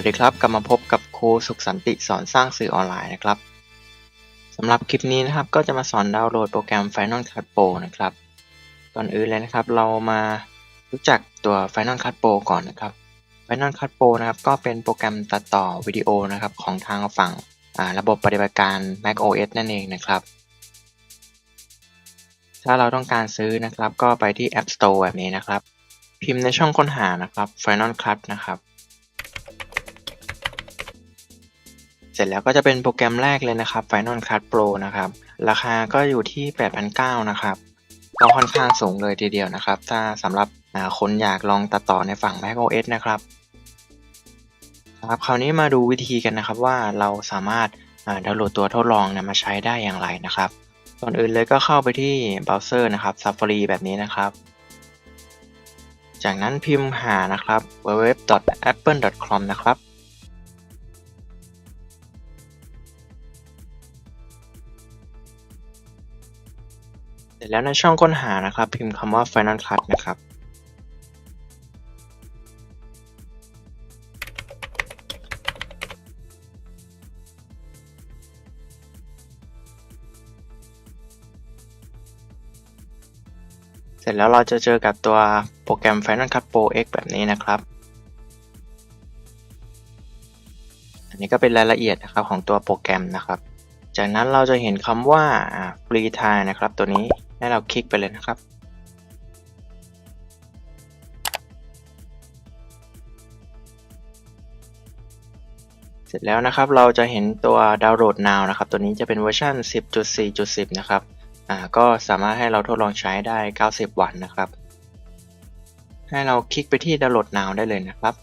วัสดีครับ กลับมาพบกับครูสุขสันติสอนสร้างสื่อออนไลน์นะครับสำหรับคลิปนี้นะครับก็จะมาสอนดาวน์โหลดโปรแกรม Final Cut Pro นะครับก่อนอื่นเลยนะครับ เรามารู้จักตัว Final Cut Pro ก่อนนะครับ Final Cut Pro นะครับก็เป็นโปรแกรมตัดต่อวิดีโอนะครับของทางฝั่งระบบปฏิบัติการ Mac OS นั่นเองนะครับ ถ้าเราต้องการซื้อนะครับ ก็ไปที่ App Store แบบนี้นะครับ พิมพ์ในช่องค้นหานะครับ Final Cut นะครับ สร็จแล้วก็จะเป็นโปรแกรมแรกเลยนะครับ Final Cut Pro นะครับ ราคาก็อยู่ที่ 8,900 นะครับก็ค่อนข้างสูงเลยทีเดียวนะครับ ถ้าสำหรับคนอยากลองตัดต่อในฝั่ง Mac OS นะครับครับคราวนี้มาดูวิธีกันนะครับว่าเราสามารถดาวน์โหลดตัวทดลองเนี่ยมาใช้ได้อย่างไรนะครับก่อนอื่นเลยก็เข้าไปที่เบราว์เซอร์นะครับ Safari แบบนี้นะครับ จากนั้นพิมพ์หานะครับ www.apple.com นะครับ เสร็จแล้วในช่องค้นหานะครับ พิมพ์คำว่า Final Cut นะครับเสร็จแล้วเราจะเจอกับตัวโปรแกรม Final Cut Pro X แบบนี้นะครับ อันนี้ก็เป็นรายละเอียดนะครับของตัวโปรแกรมนะครับ จากนั้นเราจะเห็นคำว่า Free Time นะครับตัวนี้ ให้เราคลิกไปเลยนะครับ เสร็จแล้วนะครับเราจะเห็นตัวดาวน์โหลด now นะครับ ตัวนี้จะเป็นเวอร์ชัน10.4.10 นะครับอ่าก็สามารถให้เราทดลองใช้ได้ 90 วันนะครับ ให้เราคลิกไปที่ดาวน์โหลด now ได้เลยนะครับ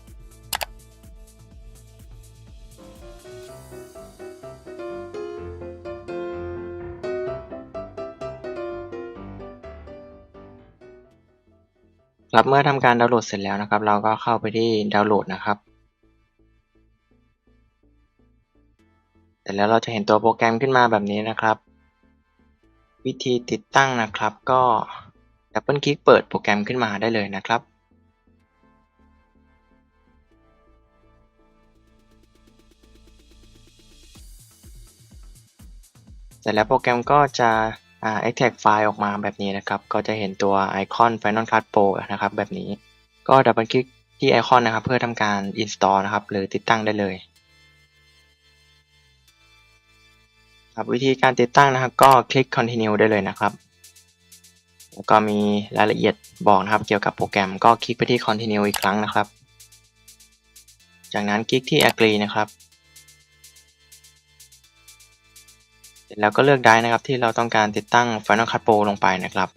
ครับเมื่อทำการดาวน์โหลดเสร็จแล้วนะครับ เราก็เข้าไปที่ดาวน์โหลดนะครับเสร็จแล้วเราจะเห็นตัวโปรแกรมขึ้นมาแบบนี้นะครับ วิธีติดตั้งนะครับ ก็ดับเบิลคลิกเปิดโปรแกรมขึ้นมาได้เลยนะครับเสร็จแล้วโปรแกรมก็จะ อ่า extract ไฟล์ออกมาแบบนี้นะครับ ก็จะเห็นตัวไอคอน Final Cut Pro นะครับ แบบนี้ก็ดับเบิลคลิกที่ไอคอนนะครับ เพื่อทำการ install นะครับ หรือติดตั้งได้เลยครับวิธีการติดตั้งนะครับ ก็คลิก continue ได้เลยนะครับ แล้วก็มีรายละเอียดบอกนะครับ เกี่ยวกับโปรแกรมก็คลิกไปที่ continue อีกครั้งนะครับ จากนั้นคลิกที่ agree นะครับ เสร็จแล้วก็เลือกได้นะครับที่เราต้องการติดตั้ง Final Cut Pro ลงไปนะครับ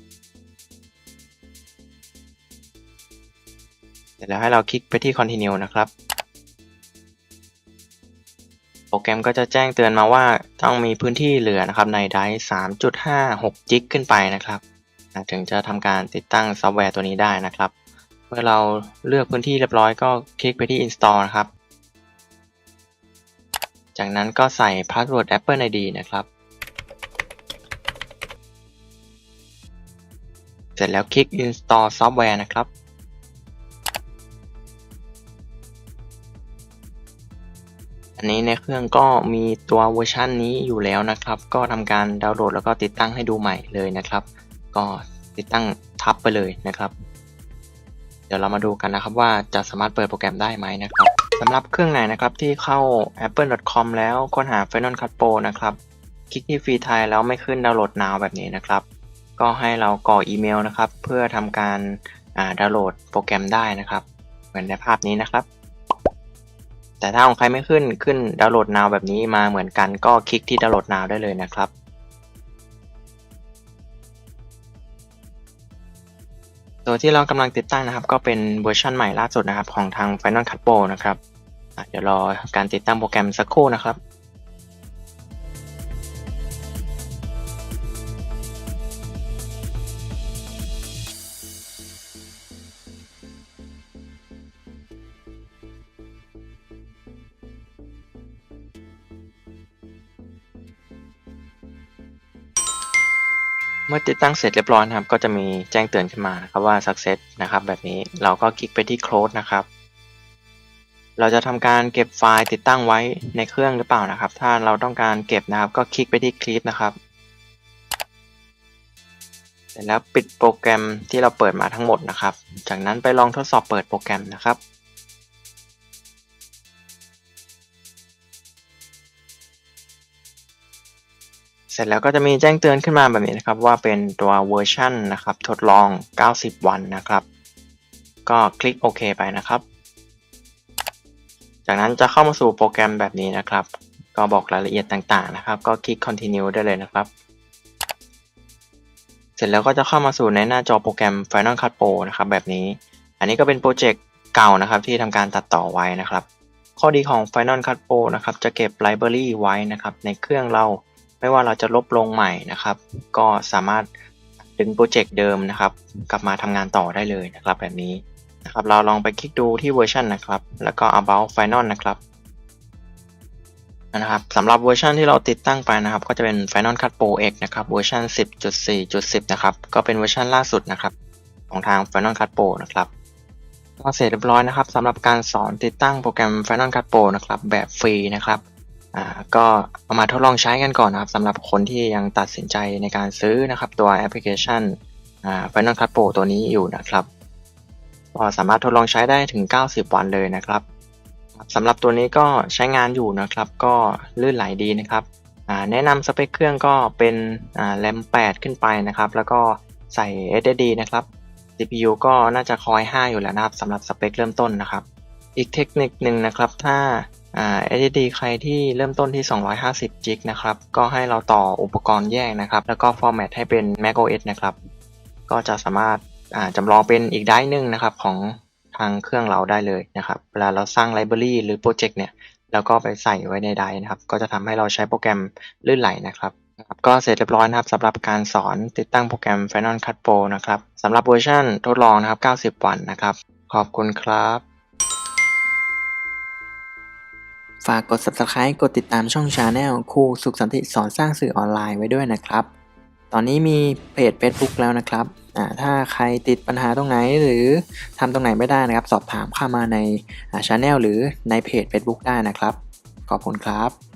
เสร็จแล้วให้เราคลิกไปที่ continue นะครับ โปรแกรมก็จะแจ้งเตือนมาว่าต้องมีพื้นที่เหลือนะครับในไดร์3.56จิกขึ้นไปนะครับถึงจะทำการติดตั้งซอฟต์แวร์ตัวนี้ได้นะครับ เมื่อเราเลือกพื้นที่เรียบร้อยก็คลิกไปที่ install นะครับ จากนั้นก็ใส่ password Apple ID นะครับ จแล้วคลิก install software นะครับ อันนี้ในเครื่องก็มีตัวเวอร์ชันนี้อยู่แล้วนะครับ ก็ทำการดาวน์โหลดแล้วก็ติดตั้งให้ดูใหม่เลยนะครับ ก็ติดตั้งทับไปเลยนะครับ เดี๋ยวเรามาดูกันนะครับว่าจะสามารถเปิดโปรแกรมได้ไหมนะครับสำหรับเครื่องไหนนะครับที่เข้า apple.com แล้วค้นหา Final Cut Pro นะครับ คลิกที่ฟรีไทยแล้วไม่ขึ้นดาวน์โหลด now แบบนี้นะครับ ก็ให้เรากรอกอีเมลนะครับ เพื่อทำการดาวน์โหลดโปรแกรมได้นะครับ เหมือนในภาพนี้นะครับ แต่ถ้าของใครไม่ขึ้นขึ้นดาวน์โหลด now แบบนี้มาเหมือนกันก็คลิกที่ดาวน์โหลด now ได้เลยนะครับตัวที่เรากำลังติดตั้งนะครับ ก็เป็นเวอร์ชันใหม่ล่าสุดนะครับ ของทาง Final Cut Pro นะครับเดี๋ยวรอการติดตั้งโปรแกรมสักครู่นะครับ เมื่อติดตั้งเสร็จเรียบร้อยนะครับ ก็จะมีแจ้งเตือนขึ้นมานะครับว่า success นะครับ แบบนี้เราก็คลิกไปที่ close นะครับ เราจะทำการเก็บไฟล์ติดตั้งไว้ในเครื่องหรือเปล่านะครับ ถ้าเราต้องการเก็บนะครับ ก็คลิกไปที่คลิปนะครับเสร็จแล้วปิดโปรแกรมที่เราเปิดมาทั้งหมดนะครับ จากนั้นไปลองทดสอบเปิดโปรแกรมนะครับ สร็จแล้วก็จะมีแจ้งเตือนขึ้นมาแบบนี้นะครับ ว่าเป็นตัวเวอร์ชันนะครับ ทดลอง 90 วันนะครับ ก็คลิกโอเคไปนะครับ จากนั้นจะเข้ามาสู่โปรแกรมแบบนี้นะครับ ก็บอกรายละเอียดต่างๆนะครับ ก็คลิก continue ได้เลยนะครับ เสร็จแล้วก็จะเข้ามาสู่ในหน้าจอโปรแกรม Final Cut Pro นะครับ แบบนี้ อันนี้ก็เป็นโปรเจกต์เก่านะครับ ที่ทำการตัดต่อไว้นะครับ ข้อดีของ Final Cut Pro นะครับ จะเก็บ Library ไว้นะครับในเครื่องเรา ไม่ว่าเราจะลบลงใหม่นะครับ ก็สามารถดึงโปรเจกต์เดิมนะครับ กลับมาทำงานต่อได้เลยนะครับ แบบนี้นะครับ เราลองไปคลิกดูที่เวอร์ชันนะครับ แล้วก็ about final นะครับนะครับสำหรับเวอร์ชันที่เราติดตั้งไปนะครับ ก็จะเป็น Final Cut Pro X นะครับเวอร์ชัน10.4.10 นะครับ ก็เป็นเวอร์ชันล่าสุดนะครับ ของทาง Final Cut Pro นะครับก็เสร็จเรียบร้อยนะครับสำหรับการสอนติดตั้งโปรแกรม Final Cut Pro นะครับ แบบฟรีนะครับ อ่าก็เอามาทดลองใช้กันก่อนนะครับสำหรับคนที่ยังตัดสินใจในการซื้อนะครับตัวแอปพลิเคชันอ่า Final Cut Pro ตัวนี้อยู่นะครับก็สามารถทดลองใช้ได้ถึง 90 วันเลยนะครับสำหรับตัวนี้ก็ใช้งานอยู่นะครับ ก็ลื่นไหลดีนะครับแนะนำสเปคเครื่องก็เป็นแรม 8 ขึ้นไปนะครับ แล้วก็ใส่ SSD นะครับ CPU ก็น่าจะคอย 5 อยู่แล้วนะครับสำหรับสเปคเริ่มต้นนะครับ อีกเทคนิคหนึ่งนะครับ ถ้า อ่า SSD ใครที่เริ่มต้นที่ 250 จิกนะครับ ก็ให้เราต่ออุปกรณ์แยกนะครับ แล้วก็ฟอร์แมตให้เป็น macOS นะครับ ก็จะสามารถอ่าจำลองเป็นอีกไดร์หนึ่งนะครับของทางเครื่องเราได้เลยนะครับ เวลาเราสร้างไลบรารีหรือโปรเจกต์เนี่ย แล้วก็ไปใส่ไว้ในไดร์นะครับ ก็จะทำให้เราใช้โปรแกรมลื่นไหลนะครับ ก็เสร็จเรียบร้อยนะครับสำหรับการสอนติดตั้งโปรแกรม Final Cut Pro นะครับสำหรับเวอร์ชันทดลองนะครับ 90 วันนะครับ ขอบคุณครับ ฝากกด subscribe กดติดตามช่อง Channel ครูสุขสันติสอนสร้างสื่อออนไลน์ไว้ด้วยนะครับ ตอนนี้มีเพจ Facebook แล้วนะครับอ่าถ้าใครติดปัญหาตรงไหนหรือทำตรงไหนไม่ได้นะครับ สอบถามเข้ามาในชา Channel หรือในเพจ Facebook ได้นะครับ ขอบคุณครับ